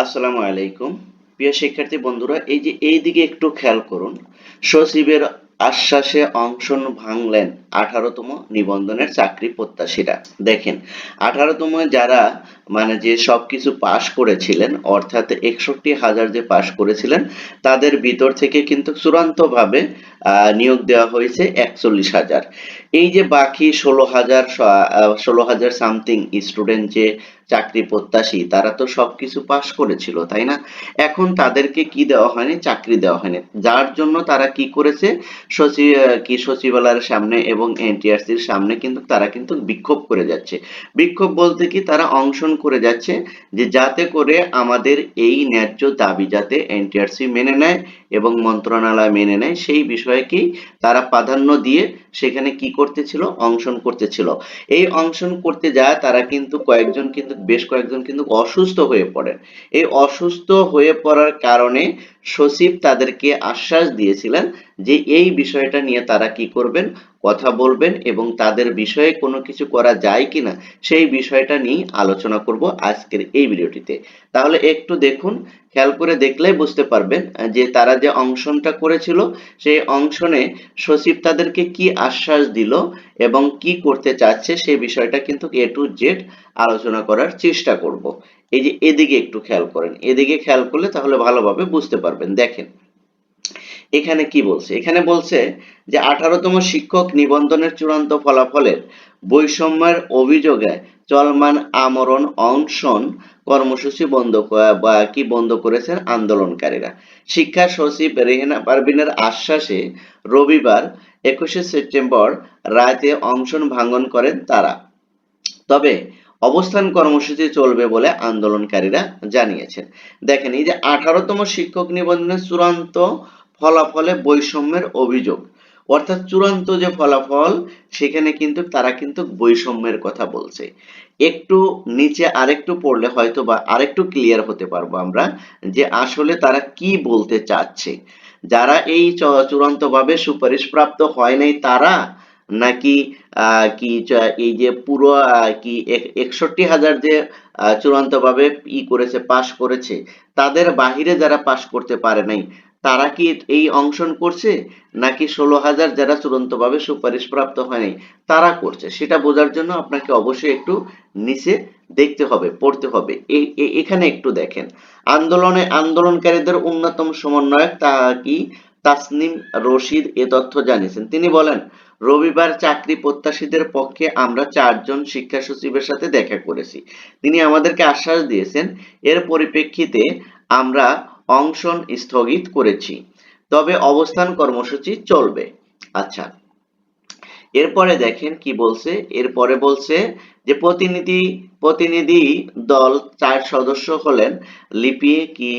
আসসালামু আলাইকুম। প্রিয় শিক্ষার্থী বন্ধুরা, এই যে এই দিকে একটু খেয়াল করুন, সচিবের আশ্বাসে অংশন ভাঙলেন আঠারোতম নিবন্ধনের চাকরি প্রত্যাশীরা। দেখেন, আঠারোতম যারা মানে যে সবকিছু পাশ করেছিলেন, অর্থাৎ একষট্টি হাজার যে পাশ করেছিলেন, তাদের ভিতর থেকে কিন্তু চূড়ান্তভাবে নিয়োগ দেওয়া হয়েছে একচল্লিশ হাজার। এই যে বাকি ষোলো হাজার ষোলো হাজার সামথিং স্টুডেন্ট যে চাকরি প্রত্যাশী, তারা তো সবকিছু পাশ করেছিল, তাই না? এখন তাদেরকে কি দেওয়া হয়নি? চাকরি দেওয়া হয়নি। যার জন্য তারা কি করেছে? সচিব কি সচিবালয়ের সামনে এবং এনটিআরসির সামনে কিন্তু তারা কিন্তু বিক্ষোভ করে যাচ্ছে। বিক্ষোভ বলতে কি তারা অংশন করে যাচ্ছে যে যাতে করে আমাদের এই ন্যায্য দাবি যাতে এনটিআরসি মেনে নেয় এবং মন্ত্রণালয় মেনে নেয়, সেই বিষয়কেই তারা প্রাধান্য দিয়ে সেখানে কি করতেছিল? অংশন করতেছিল। এই অংশন করতে যায় তারা কিন্তু কয়েকজন কিন্তু বেশ কয়েকজন কিন্তু অসুস্থ হয়ে পড়েন। এই অসুস্থ হয়ে পড়ার কারণে সচিব তাদেরকে আশ্বাস দিয়েছিলেন যে এই বিষয়টা নিয়ে তারা কি করবেন, কথা বলবেন এবং তাদের বিষয়ে কোনো কিছু করা যায় কিনা সেই বিষয়টা নিয়ে আলোচনা করব আজকের এই ভিডিওটিতে। তাহলে একটু দেখুন, খেয়াল করে দেখলেই বুঝতে পারবেন যে তারা যে অংশনটা করেছিল, সেই অংশনে সচিব তাদেরকে কি আশ্বাস দিল এবং কি করতে চাচ্ছে সেই বিষয়টা কিন্তু এ টু জেড আলোচনা করার চেষ্টা করব। এই যে এদিকে একটু খেয়াল করেন, এদিকে খেয়াল করলে তাহলে ভালোভাবে বুঝতে পারবেন। দেখেন এখানে কি বলছে? এখানে বলছে যে আঠারোতম শিক্ষক নিবন্ধনের চূড়ান্ত ফলাফলের বৈষম্যের অভিযোগে চলমান আমরণ অনশন কর্মসূচি বন্ধ বা কি বন্ধ করেছেন আন্দোলনকারীরা। শিক্ষা সচিব রেহেনা পারভিনের আশ্বাসে রবিবার একুশে সেপ্টেম্বর রাতে অনশন ভাঙন করেন তারা। তবে অবস্থান কর্মসূচি চলবে বলে আন্দোলনকারীরা জানিয়েছেন। দেখেন এই যে আঠারোতম শিক্ষক নিবন্ধনের চূড়ান্ত ফলাফলে বৈষম্যের অভিযোগ। অর্থাৎ চূড়ান্ত যে ফলাফল, সেখানে কিন্তু তারা কিন্তু বৈষম্যের কথা বলছে। একটু নিচে আরেকটু পড়লে হয়তো বা আরেকটু ক্লিয়ার হতে পারব আমরা যে আসলে তারা কি বলতে চাচ্ছে। যারা এই চূড়ান্তভাবে সুপারিশ প্রাপ্ত হয় নাই তারা? নাকি কি এই যে পুরো কি একষট্টি হাজার যে চূড়ান্তভাবে ই করেছে, পাশ করেছে, তাদের বাহিরে যারা পাশ করতে পারে নাই তারা কি এই অংশন করছে? নাকি ষোলো হাজার যারা চূড়ান্তভাবে সুপারিশ প্রাপ্ত হয়নি, তারা করছে? সেটা বোঝার জন্য আপনাকে অবশ্যই একটু নিচে দেখতে হবে, পড়তে হবে। এখানে একটু দেখেন। আন্দোলনে আন্দোলনকারীদের অন্যতম সমন্বয়ক তা কি? তাসনিম রশিদ এ তথ্য জানিয়েছেন। তিনি বলেন, রবিবার চাকরি প্রত্যাশীদের পক্ষে আমরা চারজন শিক্ষা সচিবের সাথে দেখা করেছি। তিনি আমাদেরকে আশ্বাস দিয়েছেন, এর পরিপ্রেক্ষিতে আমরা অংশন স্থগিত করেছি। তবে অবস্থান কর্মসূচি চলবে। আচ্ছা এরপরে দেখেন কি বলছে। এরপরে বলছে যে প্রতিনিধি প্রতিনিধি দল চার সদস্য হলেন লিপি কি,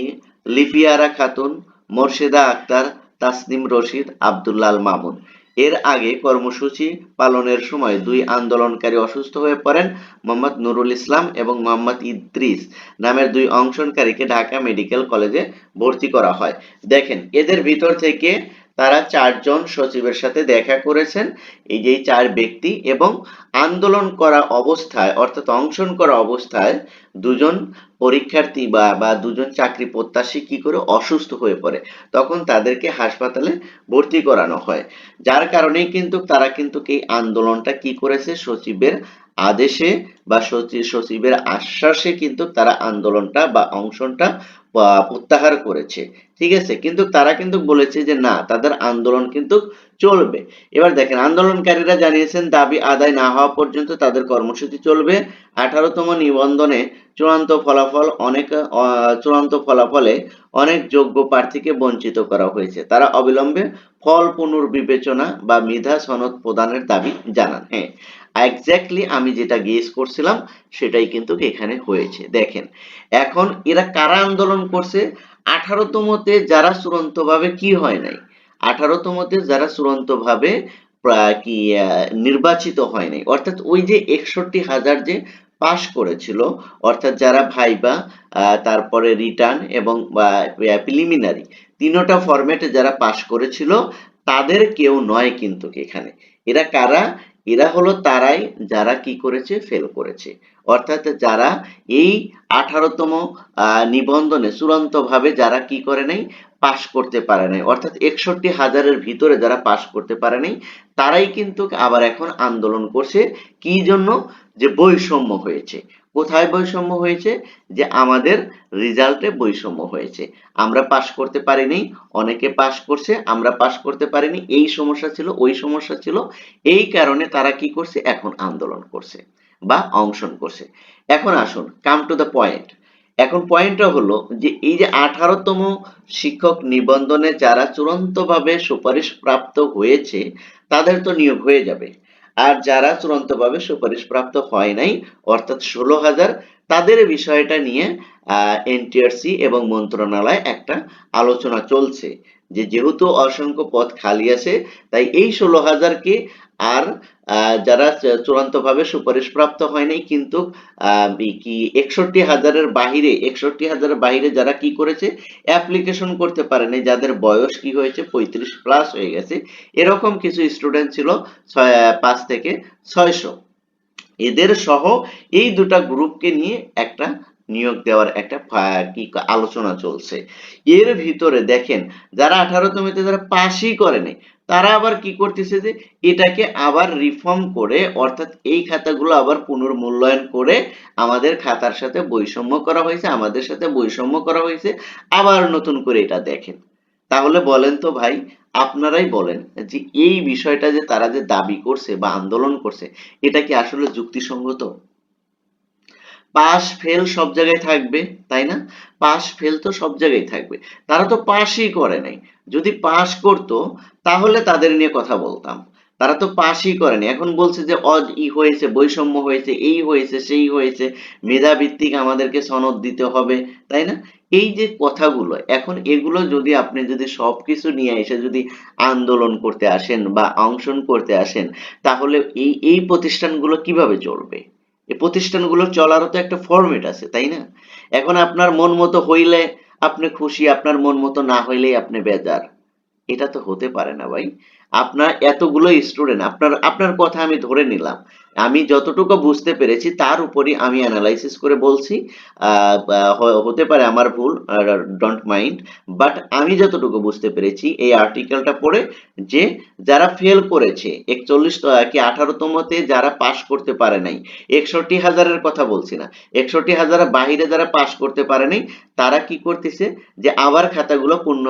লিপিয়ারা খাতুন, মোর্শেদা আক্তার, তাসনিম রশিদ, আব্দুল্লাল মামুন। এর আগে কর্মসূচি পালনের সময় দুই আন্দোলনকারী অসুস্থ হয়ে পড়েন মোহাম্মদ নুরুল ইসলাম এবং মোহাম্মদ ইদ্রিস নামের দুই অংশনকারীকে ঢাকা মেডিকেল কলেজে ভর্তি করা হয়। দেখেন, এদের ভিতর থেকে তারা চারজন সচিবের সাথে দেখা করেছেন। এই যে চার ব্যক্তি এবং আন্দোলন করা অবস্থায়, অর্থাৎ অংশন করা অবস্থায় দুজন পরীক্ষার্থী বা বা দুজন চাকরি প্রত্যাশী কি করে অসুস্থ হয়ে পড়ে, তখন তাদেরকে হাসপাতালে ভর্তি করানো হয়। যার কারণেই কিন্তু তারা কিন্তু এই আন্দোলনটা কি করেছে, সচিবের আদেশে বা সচি- সচিবের আশ্বাসে কিন্তু তারা আন্দোলনটা বা অংশনটা প্রত্যাহার করেছে। ঠিক আছে? কিন্তু তারা কিন্তু বলেছে যে না, তাদের আন্দোলন কিন্তু চলবে। এবার দেখেন, আন্দোলনকারীরা জানিয়েছেন দাবি আদায় না হওয়া পর্যন্ত তাদের কর্মসূচি চলবে। আঠারোতম নিবন্ধনে চূড়ান্ত ফলাফল অনেক চূড়ান্ত ফলাফলে অনেক যোগ্য প্রার্থীকে বঞ্চিত করা হয়েছে। তারা অবিলম্বে ফল পুনর্বিবেচনা বা মেধা সনদ প্রদানের দাবি জানান। হ্যাঁ। এক্স্যাক্টলি আমি যেটা গেস করছিলাম, সেটাই কিন্তু এখানে হয়েছে। দেখেন, এখন এরা কারা আন্দোলন করছে? আঠারোতমতে যারা চূড়ান্তভাবে কি হয় নাই? আঠারোতমতে যারা চূড়ান্তভাবে কি নির্বাচিত হয় নাই। অর্থাৎ ওই যে একষট্টি হাজার যে পাশ করেছিল, অর্থাৎ যারা ভাইবা তারপরে রিটার্ন এবং প্রিলিমিনারি, তিনোটা ফরম্যাটে যারা পাশ করেছিল, তাদের কেউ নয় কিন্তু এখানে। এরা কারা? এরা হলো তারাই যারা কি করেছে? ফেল করেছে। অর্থাৎ যারা এই আঠারোতম নিবন্ধনে চূড়ান্তভাবে যারা কি করে নাই? পাশ করতে পারে নাই। অর্থাৎ একষট্টি হাজারের ভিতরে যারা পাশ করতে পারে নাই, তারাই কিন্তু আবার এখন আন্দোলন করছে। কি জন্য? যে বৈষম্য হয়েছে। কোথায় বৈষম্য হয়েছে? যে আমাদের রেজাল্টে বৈষম্য হয়েছে। আমরা পাশ করতে পারিনি, অনেকে পাশ করছে, আমরা পাশ করতে পারিনি, এই সমস্যা ছিল, ওই সমস্যা ছিল। এই কারণে তারা কি করছে? এখন আন্দোলন করছে বা অংশন করছে। এখন আসুন কাম টু দ্য পয়েন্ট এখন পয়েন্টটা হলো যে এই যে আঠারোতম শিক্ষক নিবন্ধনে যারা চূড়ান্তভাবে সুপারিশ প্রাপ্ত হয়েছে, তাদের তো নিয়োগ হয়ে যাবে। আর যারা চূড়ান্তভাবে সুপারিশ প্রাপ্ত হয় নাই, অর্থাৎ ষোলো হাজার, তাদের বিষয়টা নিয়ে এনটিআরসি এবং মন্ত্রণালয় একটা আলোচনা চলছে। যে যেহেতু অসংখ্য পদ খালি আছে, তাই এই ষোলো হাজারকে আর যারা চূড়ান্তভাবে সুপারিশপ্রাপ্ত হয়নি কিন্তু কি একষট্টি হাজারের বাহিরে, একষট্টি হাজারের বাহিরে যারা কি করেছে, অ্যাপ্লিকেশন করতে পারেনি। যাদের বয়স কি হয়েছে, পঁয়ত্রিশ প্লাস হয়ে গেছে। এরকম কিছু স্টুডেন্ট ছিল ছয় পাঁচ থেকে ছয়শো। এদের সহ এই দুটা গ্রুপকে নিয়ে একটা নিয়োগ দেওয়ার একটা কি আলোচনা চলছে। এর ভিতরে দেখেন, যারা আঠারোতমতে যারা পাশই করেনি তারা আবার কি করতেছে যে, এটাকে আবার রিফর্ম করে, অর্থাৎ এই খাতাগুলো আবার পুনর্মূল্যায়ন করে আমাদের খাতার সাথে বৈষম্য করা হয়েছে, আমাদের সাথে বৈষম্য করা হয়েছে, আবার নতুন করে এটা দেখেন। তাহলে বলেন তো ভাই, আপনারাই বলেন যে, এই বিষয়টা যে তারা যে দাবি করছে বা আন্দোলন করছে, এটা কি আসলে যুক্তিসঙ্গত? পাশ, ফেল সব জায়গায় থাকবে, তাই না? পাশ, ফেল তো সব জায়গায় থাকবে। তারা তো পাশই করে নাই। যদি পাশ করত, তাহলে তাদের নিয়ে কথা বলতাম। তারা তো পাশই করেনি এখন বলছে যে, অজ ই হয়েছে, বৈষম্য হয়েছে, এই হয়েছে, সেই হয়েছে মেধা ভিত্তিক আমাদেরকে সনদ দিতে হবে, তাই না? এই যে কথাগুলো, এখন এগুলো যদি আপনি যদি সবকিছু নিয়ে এসে যদি আন্দোলন করতে আসেন বা অংশন করতে আসেন, তাহলে এই এই প্রতিষ্ঠানগুলো কীভাবে চলবে? এই প্রতিষ্ঠানগুলো চলারও তো একটা ফর্মেট আছে, তাই না? এখন আপনার মন মতো হইলে আপনি খুশি, আপনার মন মতো না হইলেই আপনি বেজার। এটা তো হতে পারে না ভাই। আপনার এতগুলো স্টুডেন্ট আপনার আপনার কথা আমি ধরে নিলাম। আমি যতটুকু বুঝতে পেরেছি, তার উপরই আমি অ্যানালাইসিস করে বলছি। হতে পারে আমার ভুল ডোন্ট মাইন্ড বাট আমি যতটুকু বুঝতে পেরেছি, এই আর্টিকেলটা পড়ে যে যারা ফেল করেছে, একচল্লিশ কি আঠারোতমতে যারা পাশ করতে পারে নাই, একষট্টি হাজারের কথা বলছি না, একষট্টি হাজারের বাহিরে যারা পাশ করতে পারে নাই, তারা কি করতেছে? যে আবার খাতাগুলো পুনঃ,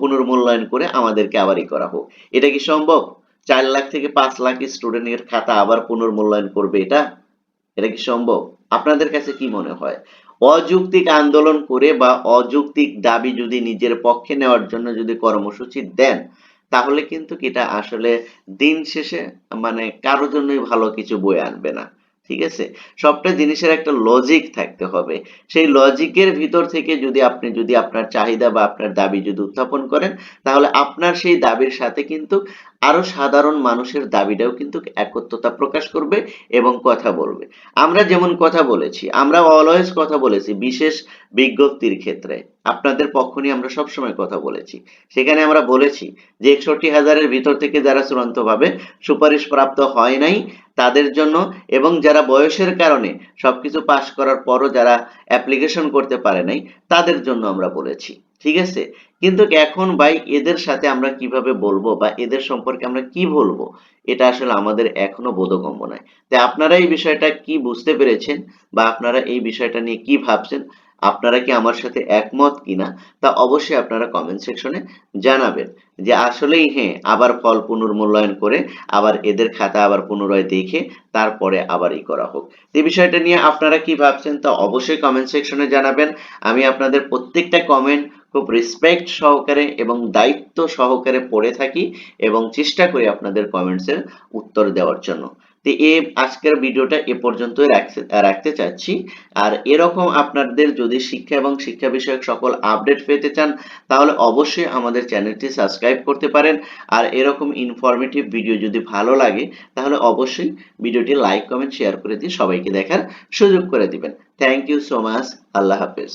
পুনর্মূল্যায়ন করে আমাদেরকে আবারই করা হোক। এটা কি সম্ভব? চার লাখ থেকে পাঁচ লাখ স্টুডেন্টের খাতা আবার পুনর্মূল্যায়ন করবে এটা? এটা কি সম্ভব? আপনাদের কাছে কি মনে হয়? অযৌক্তিক আন্দোলন করে বা অযৌক্তিক দাবি যদি নিজের পক্ষে নেওয়ার জন্য যদি কর্মসূচি দেন, তাহলে কিন্তু এটা আসলে দিন শেষে মানে কারোর জন্যই ভালো কিছু বয়ে আনবে না? ঠিক আছে? সবটা জিনিসের একটা লজিক থাকতে হবে। সেই লজিকের ভিতর থেকে যদি আপনি, যদি আপনার চাহিদা বা আপনার দাবি যদি উত্থাপন করেন, তাহলে আপনার সেই দাবির সাথে কিন্তু আরও সাধারণ মানুষের দাবিটাও কিন্তু একত্রতা প্রকাশ করবে এবং কথা বলবে। আমরা যেমন কথা বলেছি, আমরা অলওয়েজ কথা বলেছি, বিশেষ বিজ্ঞপ্তির ক্ষেত্রে। আপনাদের পক্ষ নিয়ে আমরা সবসময় কথা বলেছি। সেখানে আমরা বলেছি যে একষট্টি হাজারের ভিতর থেকে যারা চূড়ান্তভাবে সুপারিশ প্রাপ্ত হয় নাই, তাদের জন্য এবং যারা বয়সের কারণে সবকিছু পাশ করার পরও যারা অ্যাপ্লিকেশন করতে পারে নাই, তাদের জন্য আমরা বলেছি। ঠিক আছে? কিন্তু এখন ভাই এদের সাথে আমরা কীভাবে বলব বা এদের সম্পর্কে আমরা কি বলব, এটা আসলে আমাদের এখনও বোধগম্য নয়। তাই আপনারা এই বিষয়টা কি বুঝতে পেরেছেন বা আপনারা এই বিষয়টা নিয়ে কি ভাবছেন আপনারা কি আমার সাথে একমত কিনা তা অবশ্যই আপনারা কমেন্ট সেকশনে জানাবেন। যে আসলেই হ্যাঁ আবার ফল পুনর্মূল্যায়ন করে আবার এদের খাতা আবার পুনরায় দেখে তারপরে আবার ই করা হোক। এই বিষয়টা নিয়ে আপনারা কি ভাবছেন তা অবশ্যই কমেন্ট সেকশনে জানাবেন। আমি আপনাদের প্রত্যেকটা কমেন্ট খুব রেসপেক্ট সহকারে এবং দায়িত্ব সহকারে পড়ে থাকি এবং চেষ্টা করি আপনাদের কমেন্টসের উত্তর দেওয়ার জন্য। তো এ আজকের ভিডিওটা এ পর্যন্তই রাখতে চাচ্ছি। আর এরকম আপনাদের যদি শিক্ষা এবং শিক্ষা বিষয়ক সকল আপডেট পেতে চান, তাহলে অবশ্যই আমাদের চ্যানেলটি সাবস্ক্রাইব করতে পারেন। আর এরকম ইনফরমেটিভ ভিডিও যদি ভালো লাগে, তাহলে অবশ্যই ভিডিওটি লাইক কমেন্ট শেয়ার করে দিয়ে সবাইকে দেখার সুযোগ করে দিবেন। থ্যাংক ইউ সো মাচ আল্লাহ হাফেজ।